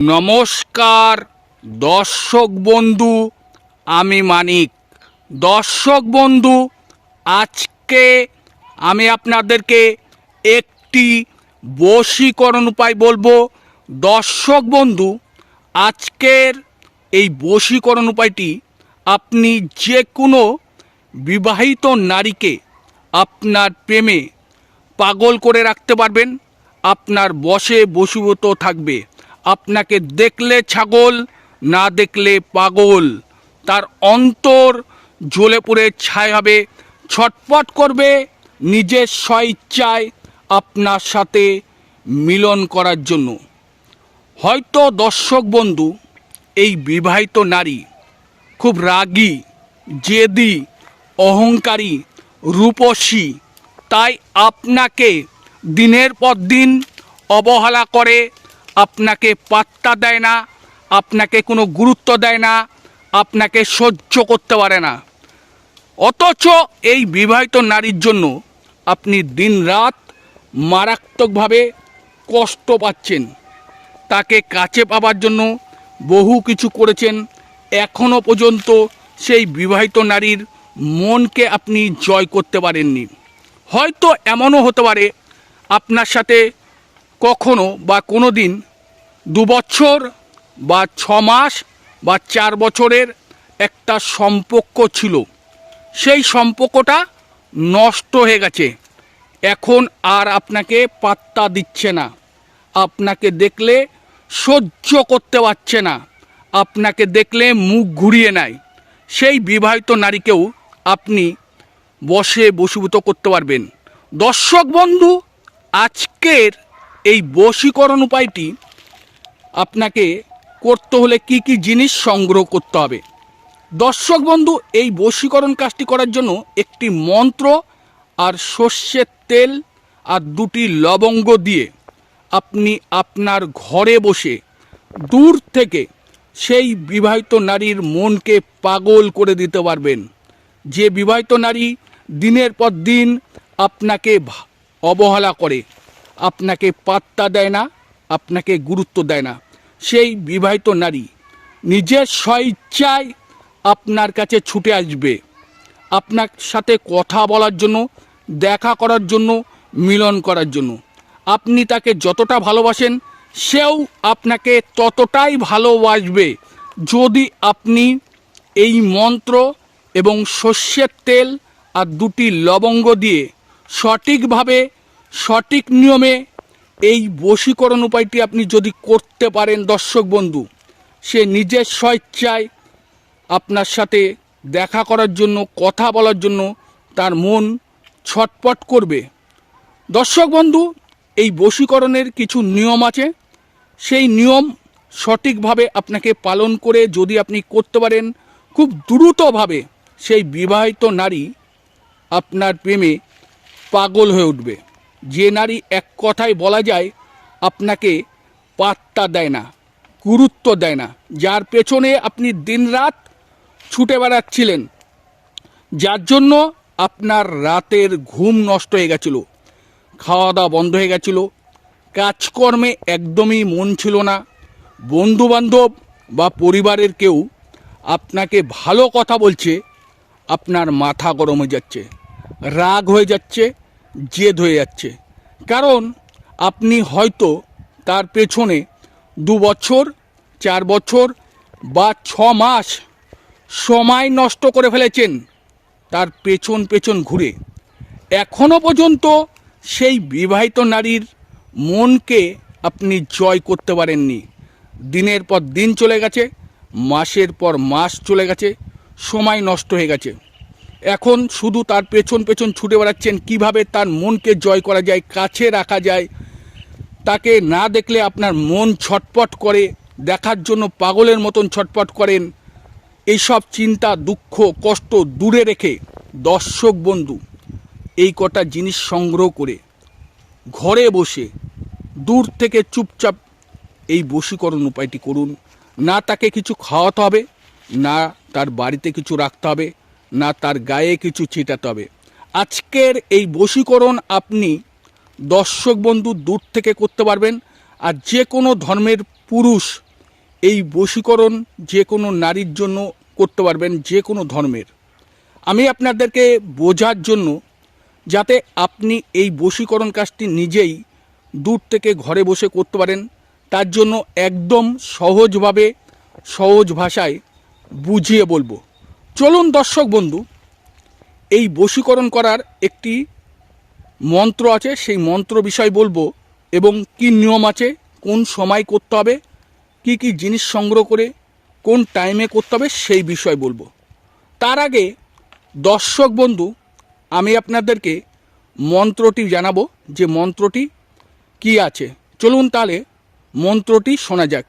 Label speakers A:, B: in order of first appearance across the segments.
A: নমস্কার, দর্শক বন্ধু, আমি মানিক। দর্শক বন্ধু, আজকে আমি আপনাদেরকে একটি বশীকরণ উপায় বলব। দর্শক বন্ধু, আজকের এই বশীকরণ উপায়টি আপনি যে কোনো বিবাহিত নারীকে আপনার প্রেমে পাগল করে রাখতে পারবেন, আপনার বসে বসীভূত থাকবে। আপনাকে দেখলে ছাগল, না দেখলে পাগল। তার অন্তর জ্বলে পড়ে ছাই হবে, ছটপট করবে নিজের স্বইচ্ছায় আপনার সাথে মিলন করার জন্য। হয়তো দর্শক বন্ধু, এই বিবাহিত নারী খুব রাগী, জেদি, অহংকারী, রূপসী, তাই আপনাকে দিনের পর দিন অবহেলা করে আপনাকে পাত্তা দেয় না, আপনাকে কোনো গুরুত্ব দেয় না, আপনাকে সহ্য করতে পারে না। অথচ এই বিবাহিত নারীর জন্য আপনি দিনরাত মারাত্মকভাবে কষ্ট পাচ্ছেন। তাকে কাছে পাবার জন্য বহু কিছু করেছেন। এখনও পর্যন্ত সেই বিবাহিত নারীর মনকে আপনি জয় করতে পারেননি। হয়তো এমনও হতে পারে, আপনার সাথে কখনো বা কোনো দিন দু বছর বা ছ মাস বা চার বছরের একটা সম্পর্ক ছিল। সেই সম্পর্কটা নষ্ট হয়ে গেছে। এখন আর আপনাকে পাত্তা দিচ্ছে না। আপনাকে দেখলে সহ্য করতে পারছে না। আপনাকে দেখলে মুখ ঘুরিয়ে নেয়। সেই বিবাহিত নারীকেও আপনি বসে বশীভূত করতে পারবেন। দর্শক বন্ধু, আজকের এই বশীকরণ উপায়টি আপনাকে করতে হলে কি কি জিনিস সংগ্রহ করতে হবে। দর্শক বন্ধু, এই বশীকরণ কাজটি করার জন্য একটি মন্ত্র আর সর্ষের তেল আর দুটি লবঙ্গ দিয়ে আপনি আপনার ঘরে বসে দূর থেকে সেই বিবাহিত নারীর মনকে পাগল করে দিতে পারবেন। যে বিবাহিত নারী দিনের পর দিন আপনাকে অবহেলা করে, আপনাকে পাত্তা দেয় না আপনাকে গুরুত্ব দেয় না। সেই বিবাহিত নারী নিজের স্বইচ্ছায় আপনার কাছে ছুটে আসবে। আপনার সাথে কথা বলার জন্য, দেখা করার জন্য, মিলন করার জন্য। আপনি তাকে যতটা ভালোবাসেন, সেও আপনাকে ততটাই ভালোবাসবে। যদি আপনি এই মন্ত্র এবং সর্ষের তেল আর দুটি লবঙ্গ দিয়ে সঠিকভাবে, সঠিক নিয়মে এই বশীকরণ উপায়টি আপনি যদি করতে পারেন, দর্শক বন্ধু, সে নিজের স্বেচ্ছায় আপনার সাথে দেখা করার জন্য, কথা বলার জন্য তার মন ছটপট করবে। দর্শক বন্ধু, এই বশীকরণের কিছু নিয়ম আছে। সেই নিয়ম সঠিকভাবে আপনাকে পালন করে যদি আপনি করতে পারেন, খুব দ্রুতভাবে সেই বিবাহিত নারী আপনার প্রেমে পাগল হয়ে উঠবে। যে নারী এক কথায় বলা যায়, আপনাকে পাত্তা দেয় না, গুরুত্ব দেয় না। যার পেছনে আপনি দিনরাত ছুটে বেড়াচ্ছিলেন, যার জন্য আপনার রাতের ঘুম নষ্ট হয়ে গেছিল খাওয়া দাওয়া বন্ধ হয়ে গেছিল, কাজকর্মে একদমই মন ছিল না, বন্ধুবান্ধব বা পরিবারের কেউ আপনাকে ভালো কথা বলছে, আপনার মাথা গরম হয়ে যাচ্ছে, রাগ হয়ে যাচ্ছে জেদ হয়ে যাচ্ছে। কারণ আপনি হয়তো তার পেছনে দু বছর, চার বছর বা ছ মাস সময় নষ্ট করে ফেলেছেন তার পেছন পেছন ঘুরে। এখনও পর্যন্ত সেই বিবাহিত নারীর মনকে আপনি জয় করতে পারেননি। দিনের পর দিন চলে গেছে, মাসের পর মাস চলে গেছে, সময় নষ্ট হয়ে গেছে। এখন শুধু তার পেছন পেছন ছুটে বেড়াচ্ছেন। কীভাবে তার মনকে জয় করা যায়, কাছে রাখা যায়, তাকে না দেখলে আপনার মন ছটপট করে, দেখার জন্য পাগলের মতন ছটপট করেন। এইসব চিন্তা, দুঃখ, কষ্ট দূরে রেখে দর্শক বন্ধু, এই কটা জিনিস সংগ্রহ করে, ঘরে বসে, দূর থেকে চুপচাপ এই বশীকরণ উপায়টি করুন। না তাকে কিছু খাওয়াতে হবে, না তার বাড়িতে কিছু রাখতে হবে। না তার গায়ে কিছু ছিটাতে হবে। আজকের এই বশীকরণ আপনি দর্শক বন্ধু দূর থেকে করতে পারবেন আর যে কোনো ধর্মের পুরুষ এই বশীকরণ যে কোনো নারীর জন্য করতে পারবেন যে কোনো ধর্মের। আমি আপনাদেরকে বোঝার জন্য যাতে আপনি এই বশীকরণ কাজটি নিজেই দূর থেকে ঘরে বসে করতে পারেন, তার জন্য একদম সহজভাবে সহজ ভাষায় বুঝিয়ে বলব। চলুন দর্শক বন্ধু, এই বশীকরণ করার একটি মন্ত্র আছে, সেই মন্ত্র বিষয় বলব এবং কি নিয়ম আছে, কোন সময় করতে হবে, কি কি জিনিস সংগ্রহ করে, কোন টাইমে করতে হবে, সেই বিষয় বলব। তার আগে দর্শক বন্ধু, আমি আপনাদেরকে মন্ত্রটি জানাব, যে মন্ত্রটি কি আছে। চলুন তাহলে মন্ত্রটি শোনা যাক।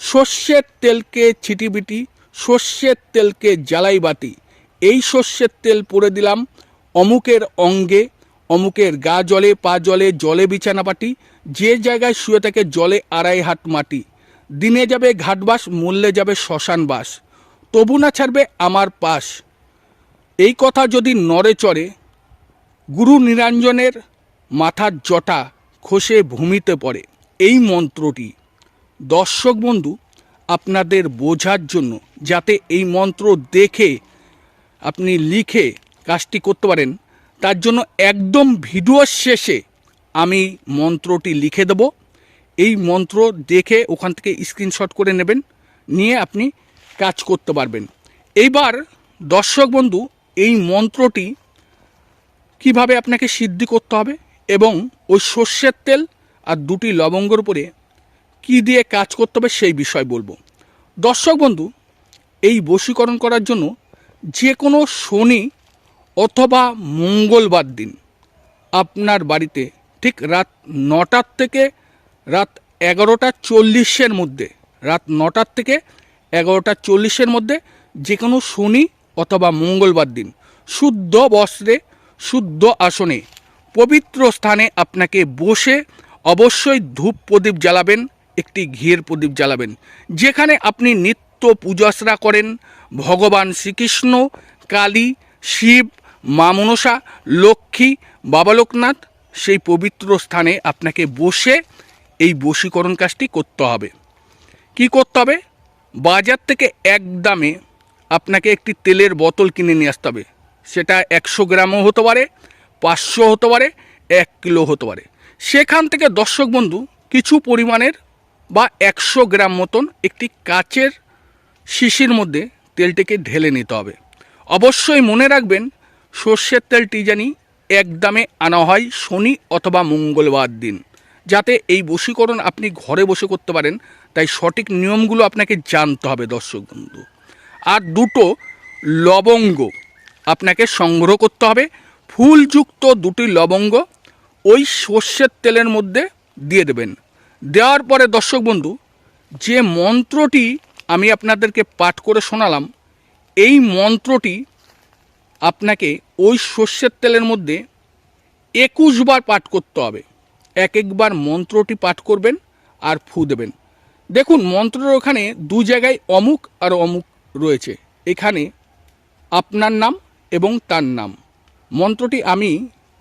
A: সর্ষের তেলকে ছিটিবিটি সর্ষের তেলকে জ্বালাই বাতি। এই সর্ষের তেল পরে দিলাম অমুকের অঙ্গে, অমুকের গা জলে, পা জলে জলে বিছানা পাটি, যে জায়গায় শুয়ে থাকে জলে আড়াই হাত মাটি। দিনে যাবে ঘাটবাস মূল্যে যাবে শ্মশান বাস তবু না ছাড়বে আমার পাশ। এই কথা যদি নড়ে চড়ে, গুরু নিরঞ্জনের মাথার জটা খসে ভূমিতে পড়ে। এই মন্ত্রটি। দর্শক বন্ধু আপনাদের বোঝার জন্য যাতে এই মন্ত্র দেখে আপনি লিখে কাজটি করতে পারেন, তার জন্য একদম ভিডিওর শেষে আমি মন্ত্রটি লিখে দেব। এই মন্ত্র দেখে ওখান থেকে স্ক্রিনশট করে নেবেন, নিয়ে আপনি কাজ করতে পারবেন। এইবার দর্শক বন্ধু, এই মন্ত্রটি কীভাবে আপনাকে সিদ্ধি করতে হবে এবং ওই সর্ষের তেল আর দুটি লবঙ্গর উপরে কি দিয়ে কাজ করতে হবে সেই বিষয় বলব। দর্শক বন্ধু, এই বশীকরণ করার জন্য যে কোনো শনি অথবা মঙ্গলবার দিন আপনার বাড়িতে ঠিক রাত নটার থেকে রাত এগারোটা চল্লিশের মধ্যে, রাত নটার থেকে এগারোটা চল্লিশের মধ্যে যে কোনো শনি অথবা মঙ্গলবার দিন শুদ্ধ বস্ত্রে, শুদ্ধ আসনে, পবিত্র স্থানে আপনাকে বসে অবশ্যই ধূপ প্রদীপ জ্বালাবেন একটি ঘিয়ের প্রদীপ জ্বালাবেন, যেখানে আপনি নিত্য পূজাসরা করেন, ভগবান শ্রীকৃষ্ণ, কালী, শিব, মা মনসা, লক্ষ্মী, বাবা লোকনাথ, সেই পবিত্র স্থানে আপনাকে বসে এই বশীকরণ কাজটি করতে হবে। কি করতে হবে? বাজার থেকে এক দামে আপনাকে একটি তেলের বোতল কিনে নিয়ে আসতে হবে। সেটা একশো গ্রামও হতে পারে, পাঁচশো হতে পারে, এক কিলো হতে পারে। সেখান থেকে দর্শক বন্ধু, কিছু পরিমাণের বা একশো গ্রাম মতন একটি কাচের শিশির মধ্যে তেলটিকে ঢেলে নিতে হবে। অবশ্যই মনে রাখবেন, সর্ষের তেলটি জানি এক দামে আনা হয় শনি অথবা মঙ্গলবার দিন। যাতে এই বশীকরণ আপনি ঘরে বসে করতে পারেন, তাই সঠিক নিয়মগুলো আপনাকে জানতে হবে দর্শক বন্ধু। আর দুটো লবঙ্গ আপনাকে সংগ্রহ করতে হবে। ফুলযুক্ত দুটি লবঙ্গ ওই সর্ষের তেলের মধ্যে দিয়ে দেবেন। দেওয়ার পরে দর্শক বন্ধু, যে মন্ত্রটি আমি আপনাদেরকে পাঠ করে শোনালাম, এই মন্ত্রটি আপনাকে ওই সর্ষের তেলের মধ্যে একুশ বার পাঠ করতে হবে। এক একবার মন্ত্রটি পাঠ করবেন আর ফু দেবেন। দেখুন, মন্ত্রের ওখানে দু জায়গায় অমুক আর অমুক রয়েছে। এখানে আপনার নাম এবং তার নাম। মন্ত্রটি আমি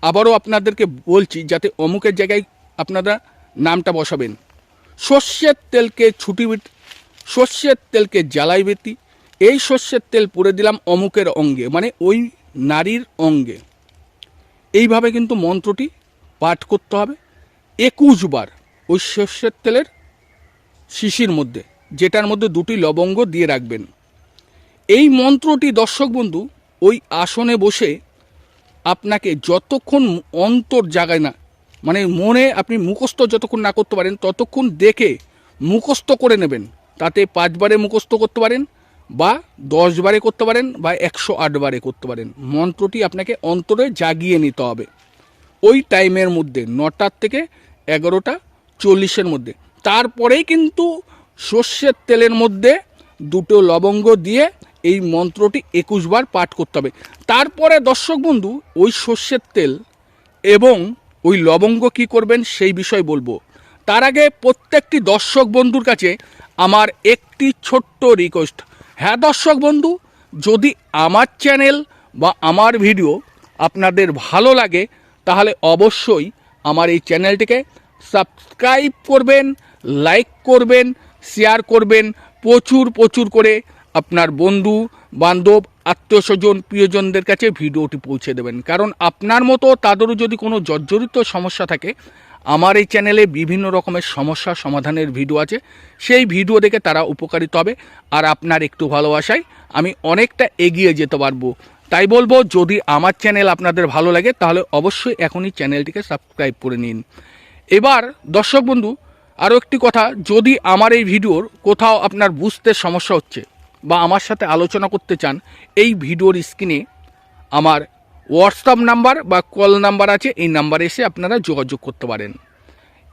A: আবারও আপনাদেরকে বলছি, যাতে অমুকের জায়গায় আপনারা নামটা বসাবেন। সর্ষের তেলকে ছুটি সর্ষের তেলকে জ্বালাই বেতি। এই সর্ষের তেল পরে দিলাম অমুকের অঙ্গে মানে ওই নারীর অঙ্গে। এইভাবে কিন্তু মন্ত্রটি পাঠ করতে হবে। একুশ বার ওই সর্ষের তেলের শিশির মধ্যে, যেটার মধ্যে দুটি লবঙ্গ দিয়ে রাখবেন। এই মন্ত্রটি, দর্শক বন্ধু, ওই আসনে বসে আপনাকে যতক্ষণ অন্তর জাগায় না মানে মনে আপনি মুখস্থ যতক্ষণ না করতে পারেন, ততক্ষণ দেখে মুখস্থ করে নেবেন। তাতে পাঁচবারে মুখস্থ করতে পারেন বা দশ বারে করতে পারেন বা একশো আট বারে করতে পারেন। মন্ত্রটি আপনাকে অন্তরে জাগিয়ে নিতে হবে। ওই টাইমের মধ্যে, নটার থেকে এগারোটা চল্লিশের মধ্যে। তারপরেই কিন্তু সর্ষের তেলের মধ্যে দুটো লবঙ্গ দিয়ে এই মন্ত্রটি একুশ বার পাঠ করতে হবে। তারপরে দর্শক বন্ধু, ওই সর্ষের তেল এবং ওই লবঙ্গ কি করবেন সেই বিষয় বলব। তার আগে প্রত্যেকটি দর্শক বন্ধুর কাছে আমার একটি ছোট্ট রিকোয়েস্ট হ্যাঁ দর্শক বন্ধু, যদি আমার চ্যানেল বা আমার ভিডিও আপনাদের ভালো লাগে, তাহলে অবশ্যই আমার এই চ্যানেলটিকে সাবস্ক্রাইব করবেন লাইক করবেন শেয়ার করবেন, প্রচুর প্রচুর করে আপনার বন্ধু বান্ধব আত্মীয় স্বজন প্রিয়জনদের কাছে ভিডিওটি পৌঁছে দেবেন। কারণ আপনার মতো তাদেরও যদি কোনো জর্জরিত সমস্যা থাকে, আমার এই চ্যানেলে বিভিন্ন রকমের সমস্যা সমাধানের ভিডিও আছে। সেই ভিডিও দেখে তারা উপকারিত হবে। আর আপনার একটু ভালোবাসায় আমি অনেকটা এগিয়ে যেতে পারব। তাই বলব, যদি আমার চ্যানেল আপনাদের ভালো লাগে, তাহলে অবশ্যই এখনই চ্যানেলটিকে সাবস্ক্রাইব করে নিন। এবার, দর্শক বন্ধু, আরও একটি কথা, যদি আমার এই ভিডিওর কোথাও আপনার বুঝতে সমস্যা হচ্ছে বা আমার সাথে আলোচনা করতে চান, এই ভিডিওর স্ক্রিনে আমার হোয়াটসঅ্যাপ নাম্বার বা কল নাম্বার আছে, এই নাম্বারে এসে আপনারা যোগাযোগ করতে পারেন।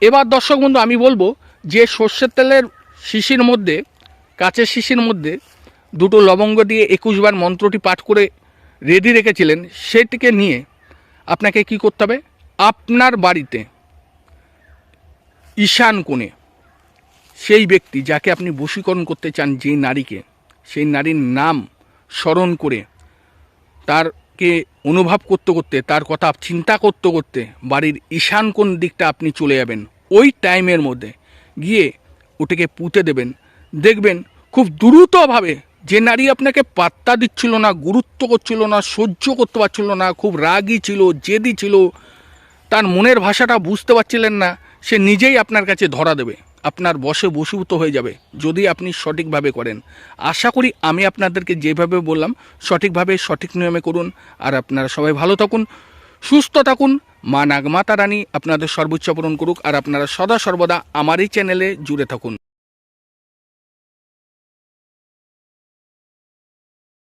A: এবার দর্শক বন্ধু, আমি বলব যে সর্ষের তেলের শিশির মধ্যে, কাঁচের শিশির মধ্যে দুটো লবঙ্গ দিয়ে একুশবার মন্ত্রটি পাঠ করে রেডি রেখেছিলেন, সেটিকে নিয়ে আপনাকে কি করতে হবে? আপনার বাড়িতে ঈশান কোণে সেই ব্যক্তি যাকে আপনি বশীকরণ করতে চান যেই নারীকে সেই নারীর নাম স্মরণ করে তারকে অনুভব করতে করতে, তার কথা চিন্তা করতে করতে বাড়ির ঈশান কোন দিকটা আপনি চলে যাবেন, ওই টাইমের মধ্যে গিয়ে ওটাকে পুঁতে দেবেন। দেখবেন খুব দ্রুতভাবে যে নারী আপনাকে পাত্তা দিচ্ছিল না, গুরুত্ব করছিল না, সহ্য করতে পারছিল না, খুব রাগী ছিল, জেদি ছিল, তার মনের ভাষাটা বুঝতে পারছিলেন না, সে নিজেই আপনার কাছে ধরা দেবে। আপনার বসে বসীভূত হয়ে যাবে, যদি আপনি সঠিকভাবে করেন। আশা করি আমি আপনাদেরকে যেভাবে বললাম, সঠিকভাবে সঠিক নিয়মে করুন। আর আপনারা সবাই ভালো থাকুন, সুস্থ থাকুন। মা নাগমাতা রানী আপনাদের সর্বোচ্চ পূরণ করুক। আর আপনারা সদা সর্বদা আমার এই চ্যানেলে জুড়ে থাকুন।